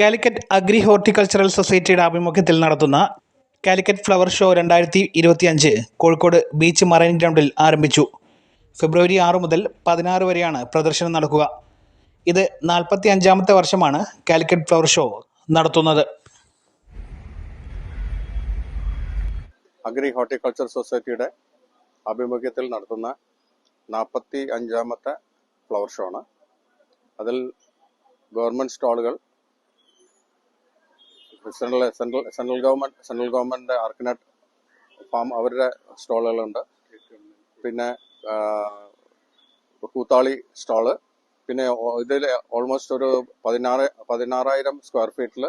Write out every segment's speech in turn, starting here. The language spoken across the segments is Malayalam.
കാലിക്കറ്റ് അഗ്രി ഹോർട്ടിക്കൾച്ചറൽ സൊസൈറ്റിയുടെ ആഭിമുഖ്യത്തിൽ നടത്തുന്ന കാലിക്കറ്റ് ഫ്ലവർ ഷോ രണ്ടായിരത്തി ഇരുപത്തിയഞ്ച് കോഴിക്കോട് ബീച്ച് മറൈൻ ഗ്രൗണ്ടിൽ ആരംഭിച്ചു. ഫെബ്രുവരി ആറ് മുതൽ പതിനാറ് വരെയാണ് പ്രദർശനം നടക്കുക. ഇത് നാൽപ്പത്തി അഞ്ചാമത്തെ വർഷമാണ് കാലിക്കറ്റ് ഫ്ലവർ ഷോ നടത്തുന്നത്. അഗ്രി ഹോർട്ടിക്കൾച്ചർ സൊസൈറ്റിയുടെ ആഭിമുഖ്യത്തിൽ നടത്തുന്ന നാൽപ്പത്തി അഞ്ചാമത്തെ ഫ്ലവർ ഷോ ആണ്. അതിൽ government സ്റ്റാളുകൾ central central central government central government arecanut farm അവരുടെ സ്റ്റാളുകളുണ്ട്. പിന്നെ കൂത്താളി സ്റ്റാൾ. പിന്നെ ഇതിൽ ഓൾമോസ്റ്റ് ഒരു പതിനാറ് പതിനാറായിരം സ്ക്വയർ ഫീറ്റിൽ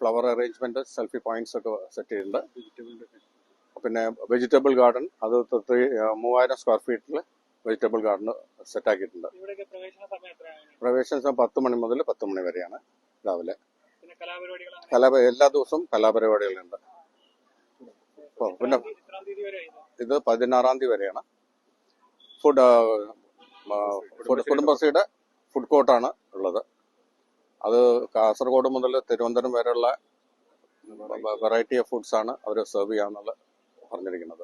ഫ്ലവർ അറേഞ്ച്മെന്റ് സെൽഫി പോയിന്റ്സ് ഒക്കെ സെറ്റ് ചെയ്തിട്ടുണ്ട്. പിന്നെ വെജിറ്റബിൾ ഗാർഡൻ അത് ത്രീ മൂവായിരം സ്ക്വയർ ഫീറ്റിൽ വെജിറ്റബിൾ ഗാർഡൻ സെറ്റ് ആക്കിയിട്ടുണ്ട്. പ്രവേശന സമയം പത്ത് മണി മുതൽ പത്ത് മണി വരെയാണ് രാവിലെ. കലാ എല്ലാ ദിവസവും കലാപരിപാടികളുണ്ട്. പിന്നെ ഇത്? പതിനാറാം തീയതി വരെയാണ്. ഫുഡ് ഫുഡ് കുടുംബശ്രീയുടെ ഫുഡ് കോർട്ടാണ് ഉള്ളത്. അത് കാസർഗോഡ് മുതൽ തിരുവനന്തപുരം വരെയുള്ള വെറൈറ്റി ഓഫ് ഫുഡ്സാണ് ആണ് അവർ സെർവ് ചെയ്യാന്നുള്ളത് പറഞ്ഞിരിക്കുന്നത്.